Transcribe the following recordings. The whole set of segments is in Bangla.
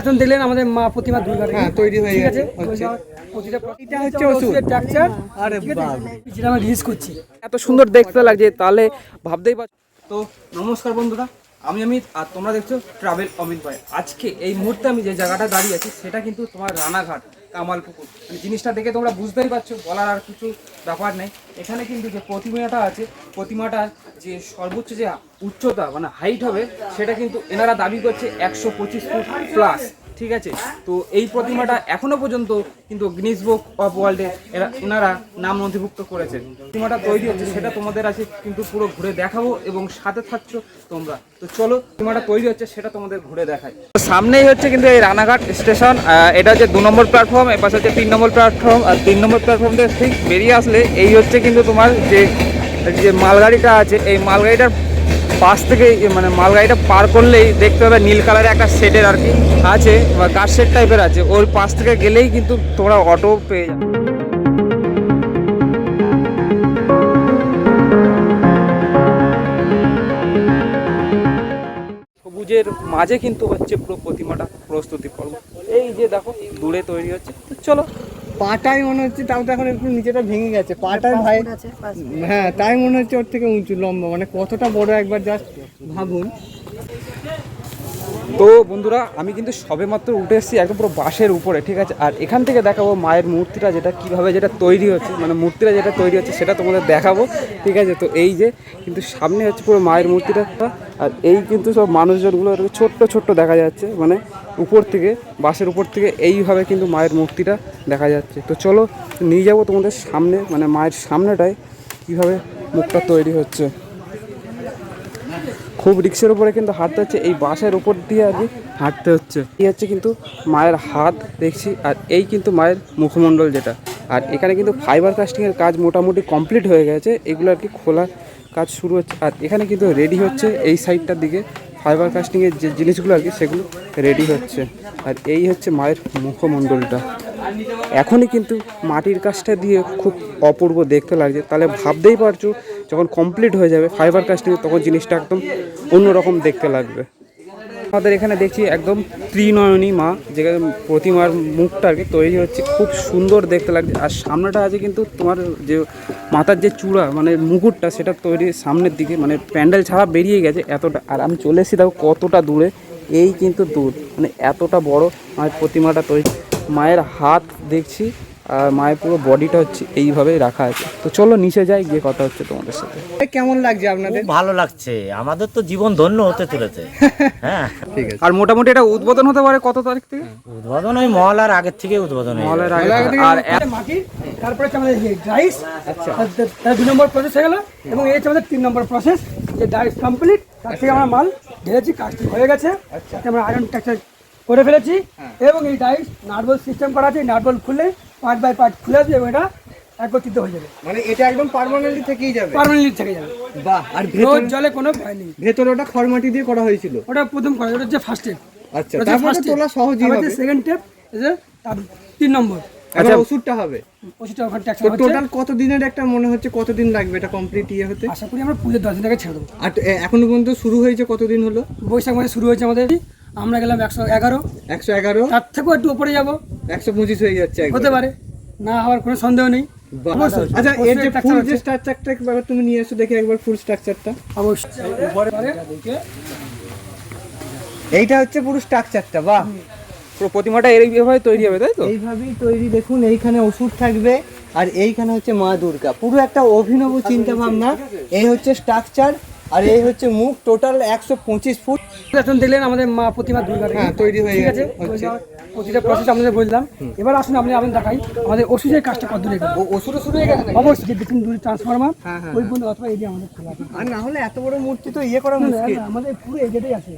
এখন দিলেন আমাদের মা প্রতিমা দুর্গা হ্যাঁ, তৈরি হয়ে গেছে। এটা হচ্ছে ওষুধ। স্ট্রাকচার আরে বাবা। যেটা আমরা রিলিজ করছি। এত সুন্দর দেখতে লাগছে তাহলে ভাবতেই পারছ তো নমস্কার বন্ধুরা আমি অমিত আর তোমরা দেখছ ট্রাভেল অমিত ভাই। আজকে এই মুহূর্তে আমি যে জায়গাটা দাঁড়িয়ে আছি সেটা কিন্তু তোমার রানাঘাট। কামালপুকুর মানে জিনিসটা দেখে তোমরা বুঝতেই পারছ, বলার আর কিছু ব্যাপার নেই। এখানে কিন্তু যে প্রতিমাটা আছে প্রতিমাটার যে সর্বোচ্চ যে উচ্চতা মানে হাইট হবে, সেটা কিন্তু এনারা দাবি করছে একশো পঁচিশ ফুট প্লাস ঠিক আছে? তো এই প্রতিমাটা এখনও পর্যন্ত কিন্তু গিনিস বুক অফ ওয়ার্ল্ডে এরা এনারা নাম নথিভুক্ত করেছেন। প্রতিমাটা তৈরি হচ্ছে, সেটা তোমাদের আছে, কিন্তু পুরো ঘুরে দেখাবো এবং সাথে থাকছো তোমরা। তো চলো, প্রতিমাটা তৈরি হচ্ছে, সেটা তোমাদের ঘুরে দেখাই। সামনেই হচ্ছে কিন্তু এই রানাঘাট স্টেশন এটা হচ্ছে দু নম্বর প্ল্যাটফর্ম এর পাশে হচ্ছে তিন নম্বর প্ল্যাটফর্ম আর তিন নম্বর প্ল্যাটফর্ম থেকে ঠিক বেরিয়ে আসলে এই হচ্ছে কিন্তু তোমার যে যে মালগাড়িটা আছে, এই মালগাড়িটার পাশ থেকে মানে মালগাড়িটা পার করলেই দেখতে হবে নীল কালারের একটা সেটের আর কি আছে, বা কার সেট টাইপের আছে। ওর পাশ থেকে গেলেই কিন্তু তোমরা অটো পেয়ে যাবে। সবুজের মাঝে কিন্তু হচ্ছে পুরো প্রতিমাটা প্রস্তুতি পর্ব। এই যে দেখো, দূরে তৈরি হচ্ছে। চলো পাটাই মনে হচ্ছে তাও তো এখন একটু নিচেটা ভেঙে গেছে। পাটাই ভাই হ্যাঁ তাই মনে হচ্ছে ওর থেকে উঁচু লম্বা মানে কতটা বড় একবার জাস্ট ভাবুন। তো বন্ধুরা, আমি কিন্তু সবেমাত্র উঠে এসেছি একদম পুরো বাসের উপরে, ঠিক আছে? আর এখান থেকে দেখাবো মায়ের মূর্তিটা যেটা, কীভাবে যেটা তৈরি হচ্ছে মানে মূর্তিটা যেটা তৈরি হচ্ছে সেটা তোমাদের দেখাবো, ঠিক আছে? তো এই যে, কিন্তু সামনে হচ্ছে পুরো মায়ের মূর্তিটা, আর এই কিন্তু সব মানুষজনগুলো ছোট্ট ছোট্ট দেখা যাচ্ছে মানে উপর থেকে বাসের উপর থেকে এইভাবে কিন্তু মায়ের মূর্তিটা দেখা যাচ্ছে। তো চলো, নিয়ে যাব তোমাদের সামনে মানে মায়ের সামনেটায়, কীভাবে মুখটা তৈরি হচ্ছে। খুব রিক্সের উপরে কিন্তু হাঁটতে হচ্ছে। এই বাসের উপর দিয়ে আর কি হাঁটতে হচ্ছে। এই হচ্ছে কিন্তু মায়ের হাত, দেখছি। আর এই কিন্তু মায়ের মুখমণ্ডল যেটা। আর এখানে কিন্তু ফাইবার কাস্টিংয়ের কাজ মোটামুটি কমপ্লিট হয়ে গেছে। এগুলো আর কি খোলা কাজ শুরু হচ্ছে। আর এখানে কিন্তু রেডি হচ্ছে এই সাইডটার দিকে। ফাইবার কাস্টিংয়ের যে জিনিসগুলো আর কি, সেগুলো রেডি হচ্ছে। আর এই হচ্ছে মায়ের মুখমণ্ডলটা। এখনই কিন্তু মাটির কাজটা দিয়ে খুব অপূর্ব দেখতে লাগছে। তাহলে ভাবতেই পারছ যখন কমপ্লিট হয়ে যাবে ফাইবার কাস্টিং তখন জিনিসটা একদম অন্যরকম দেখতে লাগবে। আমাদের এখানে দেখছি একদম ত্রিনয়নী মা, যেখানে প্রতিমার মুখটা আর কি তৈরি হচ্ছে, খুব সুন্দর দেখতে লাগছে। আর সামনেটা আছে কিন্তু তোমার যে মাথার যে চূড়া মানে মুকুটটা, সেটা তৈরি সামনের দিকে মানে প্যান্ডেল ছাড়া বেরিয়ে গেছে এতটা। আর আমি চলে এসেছি দেখো কতটা দূরে, এই কিন্তু দূর মানে এতটা বড় মায়ের প্রতিমাটা তৈরি। মায়ের হাত দেখছি আর মায়ের পুরো বডিটা হচ্ছে এইভাবেই রাখা আছে। তো চলো নিচে যাই গিয়ে কথা হচ্ছে তোমাদের সাথে। কেমন লাগছে আপনাদের? ভালো লাগছে। আমাদের তো জীবন ধন্য হতে চলেছে। হ্যাঁ। ঠিক আছে। আর মোটামুটি এটা উদ্বোধন হতে পারে কত তারিখ থেকে? উদ্বোধন ওই মহলার আগের থেকে উদ্বোধন হয়ে মহলের। আগে আর মাটি তারপরে হচ্ছে আমাদের ডাইস আচ্ছা। দু নম্বর প্রসেস হয়ে গেল এবং এই হচ্ছে আমাদের তিন নম্বর প্রসেস যে ডাইস কমপ্লিট তার থেকে আমরা মাল ঢেলেছি কাজটি হয়ে গেছে। আমরা আয়রন টেক্সচার করে ফেলেছি এবং এই ডাইস নাটবল সিস্টেম করা আছে নাটবল খুলে পার্ট বাই পার্ট খুলে আসবে এবং এটা একত্রিত হয়ে যাবে। মানে এটা একদম পার্মানেন্টলি থেকেই যাবে। পারমানেন্টলি থেকে যাবে। বাহ আর ভেতর জলে কোনো ভয় নেই। ভেতরে ওটা খড়মাটি দিয়ে করা হয়েছিল। ওটা প্রথম করা ওটা হচ্ছে ফার্স্ট স্টেপ আচ্ছা তারপরে তোলা সহজই হবে। সেকেন্ড স্টেপ যে তিন নম্বর। আচ্ছা ওষুধটা হবে। ওষুধটা ওখানে ট্যাক্স তো টোটাল কত দিনের একটা মনে হচ্ছে কতদিন লাগবে এটা কমপ্লিট ইয়ে হতে? আশা করি আমরা পুজোর দশ দিন আগে ছেড়ে দেবো। আর এখনও পর্যন্ত শুরু হয়েছে কতদিন হলো? বৈশাখ মাসে শুরু হয়েছে আমাদের। আমরা গেলাম একশো এগারো। একশো এগারো? তার থেকেও একটু উপরে যাব। একশো পঁচিশ হয়ে যাচ্ছে হতে পারে। না হওয়ার কোনো সন্দেহ নেই। আচ্ছা এর যে ফুল যে স্ট্রাকচারটা একবার তুমি নিয়ে এসো দেখি একবার ফুল স্ট্রাকচারটা অবশ্যই উপরে। এইটা হচ্ছে পুরো স্ট্রাকচারটা বাহ। পুরো প্রতিমাটা এইভাবে তৈরি হবে তাই তো? এইভাবেই তৈরি দেখুন এইখানে ওষুধ থাকবে আর এইখানে হচ্ছে মা দুর্গা। পুরো একটা অভিনব চিন্তা ভাবনা এই হচ্ছে স্ট্রাকচার আর এই হচ্ছে মুখ টোটাল একশো পঁচিশ ফুট। এখন দেখলেন আমাদের মা প্রতিমা দুর্গা হ্যাঁ, তৈরি হয়ে গেছে। প্রতিটা প্রসেস আমাদের বললাম এবার আসুন আপনি আপনি দেখাই। আমাদের ওষুধের কাজটা কত দূরে ও ওষুধও শুরু হয়ে গেছে অবশ্যই যে দূরে ট্রান্সফরমার হ্যাঁ, হ্যাঁ, ওই পর্যন্ত অথবা এই যে আমাদের খোলা। আর না হলে এত বড় মূর্তি তো ইয়ে করা মুশকিল। আমাদের পুরো আছে।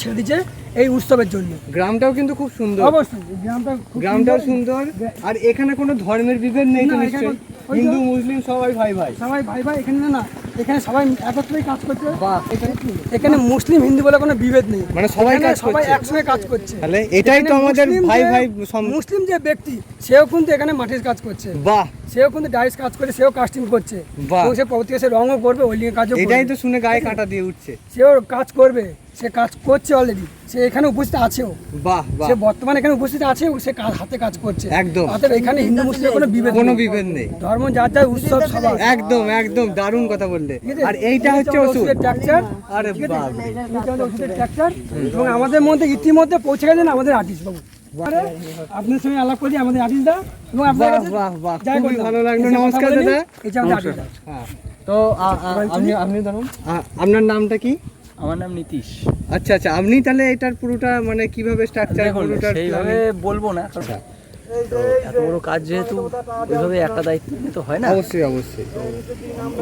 ছেড়ে দিচ্ছে এই উৎসবের জন্য। গ্রামটাও কিন্তু খুব সুন্দর। অবশ্যই গ্রামটা গ্রামটাও সুন্দর। আর এখানে কোনো ধর্মের বিভেদ নেই তো নিশ্চয়ই। হিন্দু মুসলিম সবাই ভাই ভাই। সবাই ভাই ভাই এখানে না এখানে সবাই একত্রেই কাজ করছে। এখানে মুসলিম হিন্দু বলে কোনো বিভেদ নেই। মানে সবাই কাজ সবাই একসঙ্গে কাজ করছে। তাহলে এটাই তো আমাদের ভাই ভাই মুসলিম যে ব্যক্তি সেও কিন্তু এখানে মাটির কাজ করছে। বাহ। সেও কিন্তু ডাইস কাজ করে সেও কাস্টিং করছে। বাহ। এবং সে প্রতি সে রঙও করবে ওয়েল্ডিং কাজও এটাই তো শুনে গায়ে কাটা দিয়ে উঠছে। সেও কাজ করবে সে কাজ করছে অলরেডি সে এখানে উপস্থিত আছেও বাহ বাহ। সে বর্তমানে এখানে উপস্থিত আছে সে হাতে কাজ করছে। একদম। অতএব এখানে হিন্দু মুসলিমের কোনো বিভেদ কোনো বিভেদ নেই। ধর্ম যার যার উৎসব সবার। একদম একদম দারুণ কথা বললে। আর এইটা হচ্ছে ওষুধ। ট্রাকচার আরে রে। ওষুধের ট্রাকচার এবং আমাদের মধ্যে ইতিমধ্যে পৌঁছে গেছেন আমাদের আর্টিস্ট বাবু। আপনার সঙ্গে আলাপ করি আমাদের দা এবং আপনার খুবই ভালো লাগল। নমস্কার দাদা। নিন, এই যে আমাদের দা। হ্যাঁ। তো আপনি আপনি ধরুন আপনার নামটা কি? আমার নাম নীতিশ। আচ্ছা আচ্ছা আপনি তাহলে এটার পুরোটা মানে কীভাবে স্ট্রাকচার পুরোটা সেইভাবে বলব না। কারণ তো এত বড় কাজ যেহেতু ওইভাবে একটা দায়িত্ব তো হয় না? অবশ্যই অবশ্যই।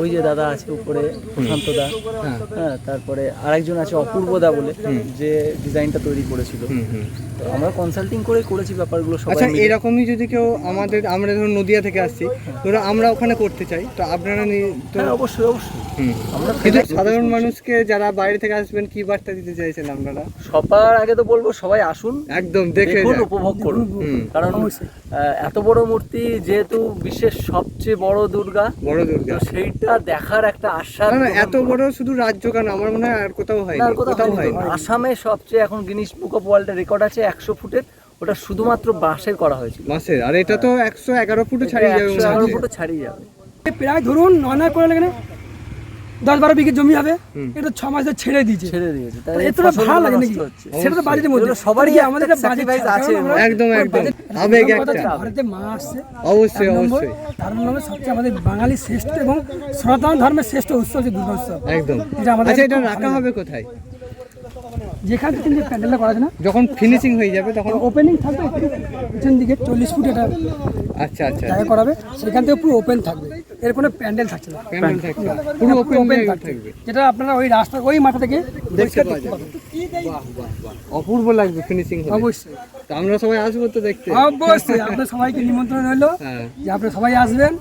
ওই যে দাদা আছে উপরে প্রশান্ত দা হ্যাঁ। হ্যাঁ তারপরে আরেকজন আছে অপূর্ব দা বলে যে ডিজাইনটা তৈরি করেছিল। আমরা কনসাল্টিং করে করেছি ব্যাপারগুলো আচ্ছা এরকমই যদি কেউ আমাদের আমরা ধরুন নদিয়া থেকে আসছি ধরো আমরা ওখানে করতে চাই তো আপনারা হ্যাঁ অবশ্যই অবশ্যই। আমরা কিন্তু সাধারণ মানুষকে যারা বাইরে থেকে আসবেন কি বার্তা দিতে চাইছেন আপনারা? সবার আগে তো বলব সবাই আসুন। একদম দেখে উপভোগ করুন। কারণ এত বড় মূর্তি যেহেতু বিশ্বের সবচেয়ে বড় দুর্গা বড় দুর্গা। সেইটা দেখার একটা আশ্বাস না না এত বড় শুধু রাজ্য কেন? আমার মনে হয় আর কোথাও হয়নি আর কোথাও হয় আসামে সবচেয়ে এখন গিনিস বুক অফ ওয়ার্ল্ডের রেকর্ড আছে একশো ফুটের ওটা শুধুমাত্র বাঁশের করা হয়েছিল। মাসের আর এটা তো একশো এগারো ফুটও ছাড়িয়ে যাবে একশো এগারো। ফুটও ছাড়িয়ে যাবে। প্রায় ধরুন নয় নয় করে লাগেনে দশ বারো বিঘে জমি হবে এটা ছ মাসে ছেড়ে দিয়েছে। ছেড়ে দিয়েছে এতটা ভালো লাগে নাকি? সেটা তো বাজেটের মধ্যে। সবারই আমাদের আছে। একদম, একদম। আবেগ একটা। ভারতে মা আসছে। অবশ্যই অবশ্যই। তার নামে সবচেয়ে আমাদের বাঙালি শ্রেষ্ঠ এবং সনাতন ধর্মের শ্রেষ্ঠ উৎসব হচ্ছে দুর্গা উৎসব একদম। এটা আমাদের আচ্ছা এটা রাখা হবে কোথায়? যেখান থেকে যে প্যান্ডেলটা করা আছে না যখন ফিনিশিং হয়ে যাবে তখন ওপেনিং থাকবে পিছন দিকে চল্লিশ ফুট এটা আচ্ছা আচ্ছা। জায়গা করাবে সেখান থেকে পুরো ওপেন থাকবে। এর কোনো প্যান্ডেল থাকছে না। প্যান্ডেল থাকবে পুরো ওপেন থাকবে। যেটা আপনারা ওই রাস্তা ওই মাথা থেকে দেখতে পাবেন অপূর্ব লাগবে ফিনিশিং অবশ্যই। তো আমরা সবাই আসব তো দেখতে। অবশ্যই আপনার সবাইকে নিমন্ত্রণ হলো হ্যাঁ। যে আপনারা সবাই আসবেন।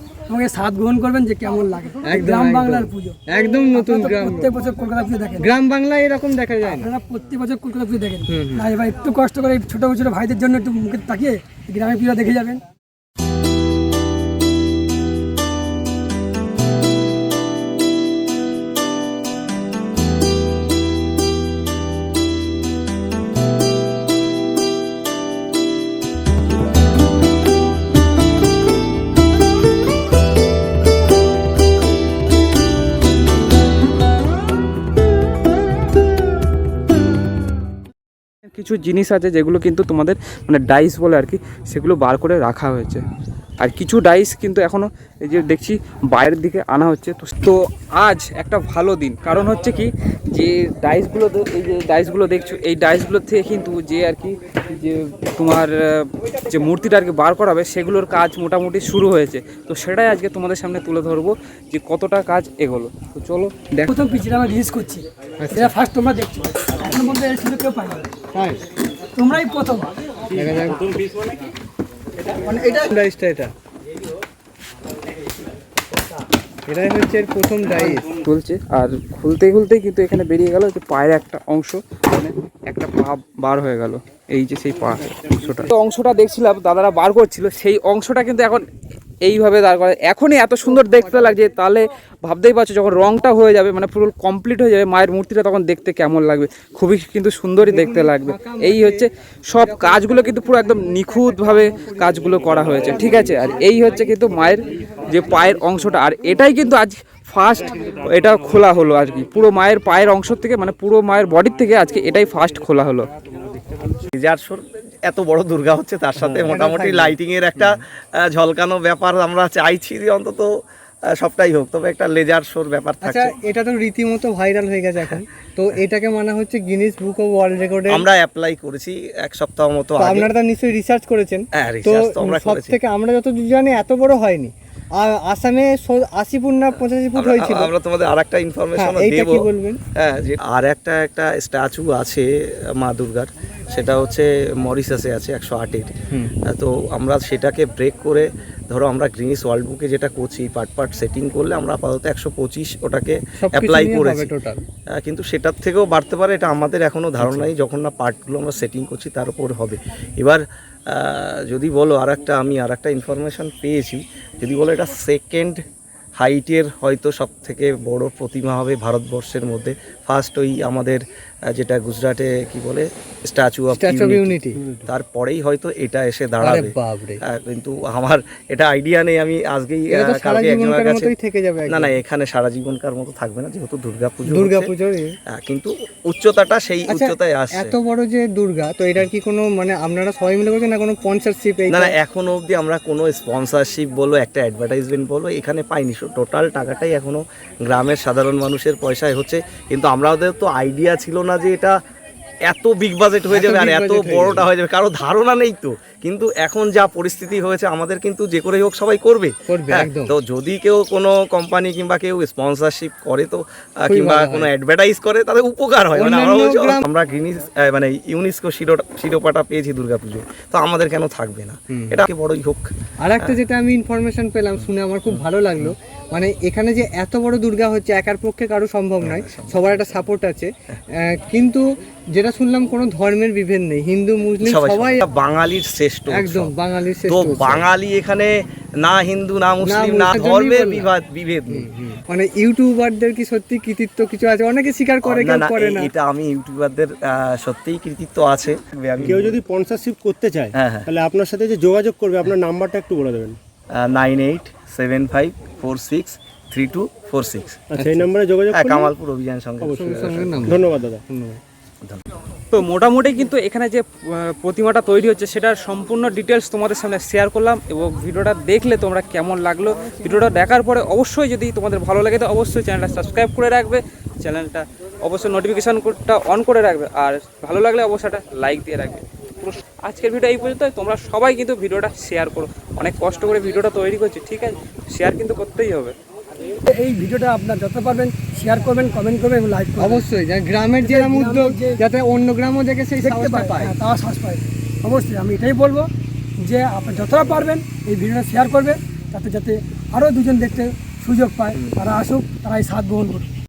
এই স্বাদ গ্রহণ করবেন যে কেমন লাগে। গ্রাম বাংলার পুজো। একদম নতুন গ্রাম। প্রত্যেক বছর কলকাতা পুজো দেখেন। গ্রাম বাংলায় এরকম দেখা যায় না। আপনারা প্রত্যেক বছর কলকাতা পুজো দেখেন। না এবার একটু কষ্ট করে ছোট ছোট ভাইদের জন্য একটু মুখে তাকিয়ে গ্রামের পুজো দেখে যাবেন। কিছু জিনিস আছে যেগুলো কিন্তু তোমাদের মানে ডাইস বলে আর কি সেগুলো বার করে রাখা হয়েছে। আর কিছু ডাইস কিন্তু এখনও এই যে দেখছি বাইরের দিকে আনা হচ্ছে। তো তো আজ একটা ভালো দিন। কারণ হচ্ছে কি যে ডাইসগুলো এই যে ডাইসগুলো দেখছ এই ডাইসগুলো থেকে কিন্তু যে আর কি যে তোমার যে মূর্তিটা আর কি বার করাবে সেগুলোর কাজ মোটামুটি শুরু হয়েছে। তো সেটাই আজকে তোমাদের সামনে তুলে ধরবো যে কতটা কাজ এগোলো। তো চলো দেখো। তো পিচিটা আমরা রিলিজ করছি। এটা ফার্স্ট তোমরা দেখছ। এখন মধ্যে এর সুযোগ কেউ পাই না। তাই? তোমরাই প্রথম। দেখা যাক। মানে এটা ডাইসটা এটা। এটাই হচ্ছে এর প্রথম ডাইস চলছে আর খুলতে খুলতেই কিন্তু এখানে বেরিয়ে গেল যে পায়ের একটা অংশ। মানে একটা পা বার হয়ে গেল। এই যে সেই পা অংশটা। অংশটা দেখছিলাম দাদারা বার করছিল। সেই অংশটা কিন্তু এখন এইভাবে দাঁড় করা এখনই এত সুন্দর দেখতে লাগছে, তাহলে ভাবতেই পারছ যখন রংটা হয়ে যাবে মানে পুরো কমপ্লিট হয়ে যাবে, মায়ের মূর্তিটা তখন দেখতে কেমন লাগবে। খুবই কিন্তু সুন্দরই দেখতে লাগবে। এই হচ্ছে সব কাজগুলো কিন্তু পুরো একদম নিখুঁতভাবে কাজগুলো করা হয়েছে, ঠিক আছে? আর এই হচ্ছে কিন্তু মায়ের যে পায়ের অংশটা, আর এটাই কিন্তু আজ ফার্স্ট এটা খোলা হলো আর কি পুরো মায়ের পায়ের অংশ থেকে মানে পুরো মায়ের বডির থেকে আজকে এটাই ফার্স্ট খোলা হলো। এত বড় দুর্গা হচ্ছে তার সাথে মোটামুটি লাইটিং এর একটা ঝলকানো ব্যাপার আমরা চাইছি যে অন্তত সবটাই হোক। তবে একটা লেজার শোর ব্যাপার থাকে এটা তো রীতিমতো ভাইরাল হয়ে গেছে এখন। তো এটাকে মানা হচ্ছে গিনিস বুক অফ ওয়ার্ল্ড রেকর্ডে আমরা অ্যাপ্লাই করেছি এক সপ্তাহ মতো আগে। আপনারা তো নিশ্চয়ই রিসার্চ করেছেন। হ্যাঁ, তো তো আমরা সব থেকে আমরা যতদূর জানি এত বড় হয়নি। আসামে আশি ফুট না পঁচাশি ফুট হয়েছিল। আমরা তোমাদের আর একটা ইনফরমেশন হ্যাঁ, দেবো। হ্যাঁ যে আর একটা একটা স্ট্যাচু আছে মা দুর্গার সেটা হচ্ছে মরিশাসে আছে একশো আটের। তো আমরা সেটাকে ব্রেক করে ধরো আমরা গ্রিনিস ওয়ার্ল্ড বুকে যেটা করছি পার্ট পার্ট সেটিং করলে আমরা আপাতত একশো পঁচিশ ওটাকে অ্যাপ্লাই করেছি। আহ, কিন্তু সেটার থেকেও বাড়তে পারে এটা আমাদের এখনও ধারণা নেই। যখন না পার্টগুলো আমরা সেটিং করছি তার উপর হবে। এবার যদি বলো আর একটা আমি আর ইনফরমেশন ইনফরমেশান পেয়েছি যদি বলো এটা সেকেন্ড হাইটের হয়তো সব থেকে বড় প্রতিমা হবে ভারতবর্ষের মধ্যে। ফার্স্ট ওই আমাদের যেটা গুজরাটে কি বলে? স্ট্যাচু অফ ইউনিটি তারপরেই হয়তো এটা এসে দাঁড়াবে। কিন্তু আমার এটা আইডিয়া নেই আমি আজকেই কালকে একজনের কাছে থেকে যাবে না না এখানে সারা জীবনকার মতো থাকবে না যেহেতু দুর্গাপুজো দুর্গা হচ্ছে। পুজোর হ্যাঁ, কিন্তু উচ্চতাটা সেই আচ্ছা উচ্চতায় আসছে। এত বড় যে দুর্গা তো এটার কি কোনো মানে আপনারা সবাই মিলে করছেন না কোনো স্পন্সরশিপ না না এখনও অবধি আমরা কোনো স্পন্সরশিপ বলো একটা অ্যাডভার্টাইজমেন্ট বলো এখানে পাইনি। টোটাল টাকাটাই এখনও গ্রামের সাধারণ মানুষের পয়সায় হচ্ছে। কিন্তু আমাদের তো আইডিয়া ছিল না যে এটা এত বিগ বাজেট হয়ে যাবে আর এত বড়টা হয়ে যাবে কারও ধারণা নেই তো। কিন্তু এখন যা পরিস্থিতি হয়েছে আমাদের কিন্তু যে করে হোক সবাই করবে। হ্যাঁ। তো যদি কেউ কোনো কোম্পানি কিংবা কেউ স্পন্সরশিপ করে তো কিংবা কোনো অ্যাডভার্টাইজ করে তাদের উপকার হয়। মানে আমরা গ্রিনিস মানে ইউনেস্কো শিরোপাটা পেয়েছি দুর্গাপুজো তো আমাদের কেন থাকবে না? এটা বড়ই হোক। আর একটা যেটা আমি ইনফরমেশন পেলাম শুনে আমার খুব ভালো লাগল। মানে এখানে যে এত বড় দুর্গা হচ্ছে একার পক্ষে কারও সম্ভব নয় সবার একটা সাপোর্ট আছে। আহ, কিন্তু যেটা শুনলাম কোনো ধর্মের বিভেদ নেই হিন্দু মুসলিম সবাই বাঙালির শ্রেষ্ঠ একদম। বাঙালির শ্রেষ্ঠ। বাঙালি এখানে না হিন্দু না মুসলিম না ধর্মের বিবাদ বিভেদ নেই। মানে ইউটিউবারদের কি সত্যি কৃতিত্ব কিছু আছে? অনেকে স্বীকার করে না কেউ করে না। এটা আমি ইউটিউবারদের সত্যিই কৃতিত্ব আছে। কেউ যদি স্পন্সরশিপ করতে চায় হ্যাঁ, হ্যাঁ। তাহলে আপনার সাথে যে যোগাযোগ করবে আপনার নাম্বারটা একটু বলে দেবেন। Nine eight seven five four six three two four six. আচ্ছা এই নাম্বারে যোগাযোগ হ্যাঁ কামালপুর অভিযান সঙ্গে। ধন্যবাদ দাদা। তো মোটামুটি কিন্তু এখানে যে প্রতিমাটা তৈরি হচ্ছে সেটার সম্পূর্ণ ডিটেলস তোমাদের সামনে শেয়ার করলাম এবং ভিডিওটা দেখলে তোমরা কেমন লাগল। ভিডিওটা দেখার পরে অবশ্যই যদি তোমাদের ভালো লাগে তো অবশ্যই চ্যানেলটা সাবস্ক্রাইব করে রাখবে। চ্যানেলটা অবশ্যই নোটিফিকেশান কোডটা অন করে রাখবে। আর ভালো লাগলে অবশ্যই একটা লাইক দিয়ে রাখবে। আজকের ভিডিও এই পর্যন্ত তোমরা সবাই কিন্তু ভিডিওটা শেয়ার করো। অনেক কষ্ট করে ভিডিওটা তৈরি করছি ঠিক আছে? শেয়ার কিন্তু করতেই হবে। এই ভিডিওটা আপনার যত পারবেন শেয়ার করবেন কমেন্ট করবেন লাইক করবেন। অবশ্যই যা গ্রামের যে উদ্যোগ যে- যাতে অন্য গ্রামও দেখে সেই দেখতে সাহসটা পায় হ্যাঁ, শ্বাস পায়। অবশ্যই আমি এটাই বলব যে আপনি যতটা পারবেন এই ভিডিওটা শেয়ার করবে তাতে যাতে আরও দুজন দেখতে সুযোগ পায় তারা আসুক তারা এই সাথ গ্রহণ করুক।